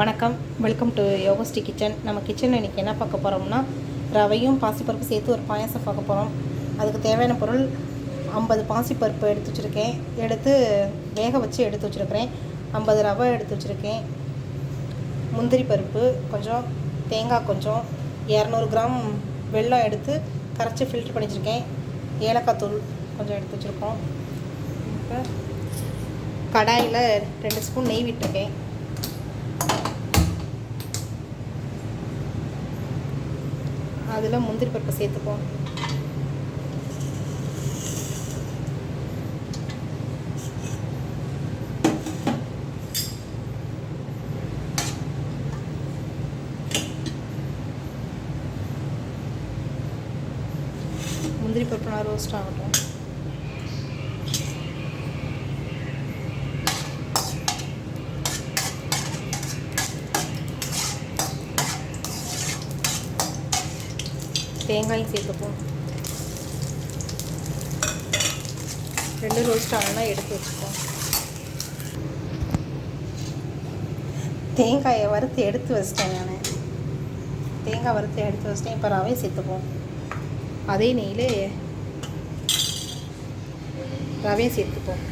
வணக்கம். Welcome to யோகஸ்டி kitchen நம்ம கிச்சனில் இன்றைக்கி என்ன பார்க்க போகிறோம்னா ரவையும் பாசிப்பருப்பு சேர்த்து ஒரு பாயாசம் பார்க்க போகிறோம் அதுக்கு தேவையான பொருள் ஐம்பது பாசிப்பருப்பு எடுத்து வச்சுருக்கேன். எடுத்து வேக வச்சு எடுத்து வச்சுருக்கிறேன். ஐம்பது ரவை எடுத்து வச்சுருக்கேன். முந்திரி பருப்பு கொஞ்சம் தேங்காய் கொஞ்சம் இரநூறு கிராம் வெல்லம் எடுத்து கரைச்சி ஃபில்ட்ரு பண்ணி வச்சுருக்கேன் ஏலக்காய் தூள் கொஞ்சம் எடுத்து வச்சுருக்கோம். இப்போ கடாயில் ரெண்டு ஸ்பூன் நெய் விட்டுருக்கேன். அதில் முந்திரி பருப்பை சேர்த்துப்போம். முந்திரி பருப்பு நான் ரோஸ்ட் ஆகட்டும். தேங்காய் சேர்த்துப்போம். ரெண்டு ரோஸ்ட் ஆனால் எடுத்து வச்சுப்போம். தேங்காயை வறுத்து எடுத்து வச்சிட்டேன் நான். தேங்காய் வறுத்து எடுத்து வச்சிட்டேன். இப்போ ரவையை சேர்த்துப்போம். அதே நெய்யில் ரவையை சேர்த்துப்போம்.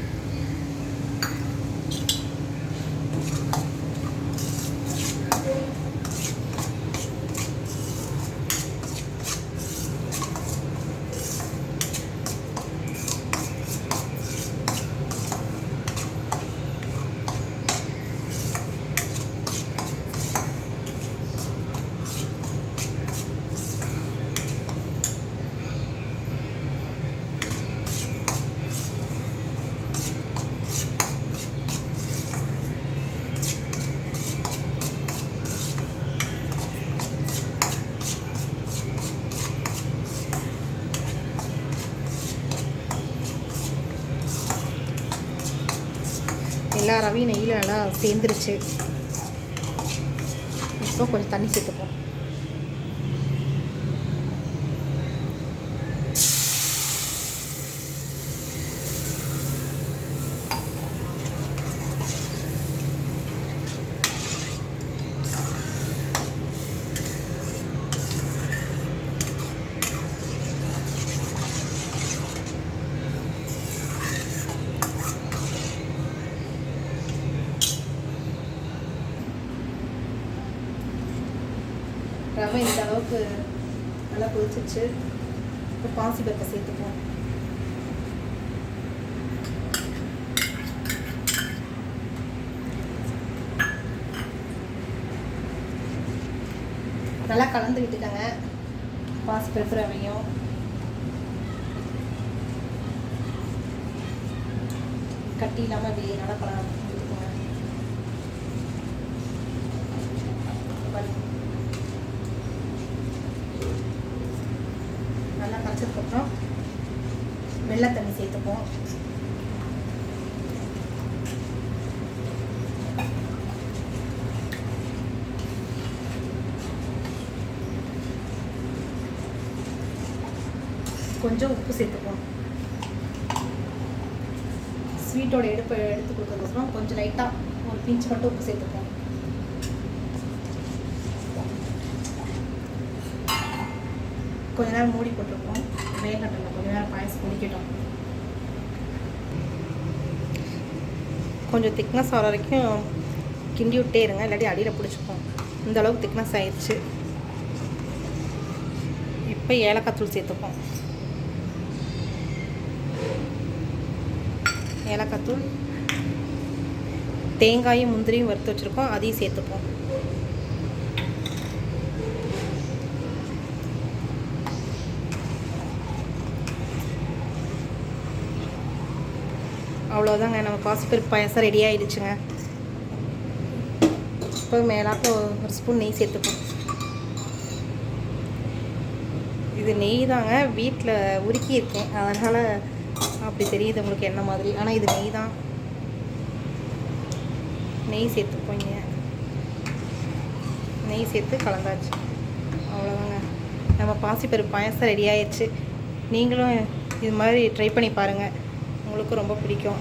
எல்லா ரவையும் நெய்யில் நல்லா சேர்ந்துருச்சு. இப்போ கொஞ்சம் தண்ணி சேர்த்துப்போம். ரவை இந்த அளவுக்கு நல்லா கொதிச்சிச்சு இப்போ பாசி பருப்பை சேர்த்துப்போம் நல்லா கலந்து பாசி பருப்பு ரவையும். கட்டி இல்லாமல் அப்படி நல்லா கலந்து விட்டுக்கோங்க பாருங்க. வச்சதுக்கப்புறம் வெள்ளை தண்ணி சேர்த்துப்போம். கொஞ்சம் உப்பு சேர்த்துப்போம். ஸ்வீட்டோட எடுப்பு எடுத்து கொடுத்ததுக்கப்புறம் கொஞ்சம் லைட்டாக ஒரு பிஞ்ச் மட்டும் உப்பு சேர்த்துப்போம். கொஞ்ச நேரம் மூடி போட்டிருப்போம் வேகட்டும் கொஞ்ச நேரம் பாயசம் குடிக்கட்டும். கொஞ்சம் திக்னஸ் வர வரைக்கும் கிண்டி விட்டே இருங்க இல்லாட்டி அடியில் பிடிச்சிப்போம் இந்த அளவுக்கு திக்னஸ் ஆயிடுச்சு இப்போ ஏலக்காய் தூள் சேர்த்துப்போம். ஏலக்காய் தூள். தேங்காயும் முந்திரியும் வறுத்து வச்சுருக்கோம் அதையும் சேர்த்துப்போம். அவ்வளோதாங்க நம்ம பாசிப்பருப்பு பாயசம் ரெடி ஆயிடுச்சுங்க. இப்போ மேலாக்க ஒரு ஸ்பூன் நெய் சேர்த்துப்போம். இது நெய் தாங்க. வீட்டில் உருக்கி இருக்கேன். அதனால் அப்படி தெரியுது உங்களுக்கு என்ன மாதிரி. ஆனால் இது நெய் தான். நெய் சேர்த்துப்போங்க நெய் சேர்த்து கலந்தாச்சு. அவ்வளோதாங்க நம்ம பாசிப்பருப்பு பாயசம் ரெடி ஆயிடுச்சு. நீங்களும் இது மாதிரி ட்ரை பண்ணி பாருங்கள் உங்களுக்கு ரொம்ப பிடிக்கும்.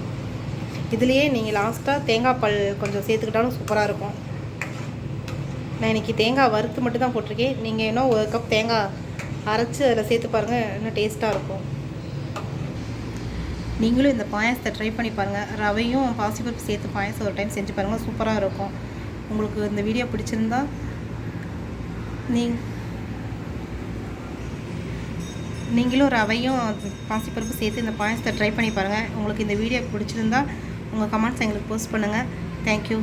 இதுலேயே நீங்கள் லாஸ்ட்டாக தேங்காய் பால் கொஞ்சம் சேர்த்துக்கிட்டாலும் சூப்பராக இருக்கும். நான் இன்றைக்கி தேங்காய் வறுத்து மட்டும் தான் போட்டிருக்கேன். நீங்கள் இன்னும் ஒரு கப் தேங்காய் அரைச்சி அதில் சேர்த்து பாருங்கள் இன்னும் டேஸ்ட்டாக இருக்கும். நீங்களும் இந்த பாயாசத்தை ட்ரை பண்ணி பாருங்கள் ரவையும் பாசிப்பருப்பு சேர்த்து பாயசம் ஒரு டைம் செஞ்சு பாருங்கள் சூப்பராக இருக்கும். உங்களுக்கு இந்த வீடியோ பிடிச்சிருந்தா நீ நீங்களும் ரவையும் பாசிப்பருப்பு சேர்த்து இந்த பாயசத்தை ட்ரை பண்ணி பாருங்கள் உங்களுக்கு இந்த வீடியோ பிடிச்சிருந்தா உங்கள் கமெண்ட்ஸ் எங்களுக்கு போஸ்ட் பண்ணுங்கள் தேங்க்யூ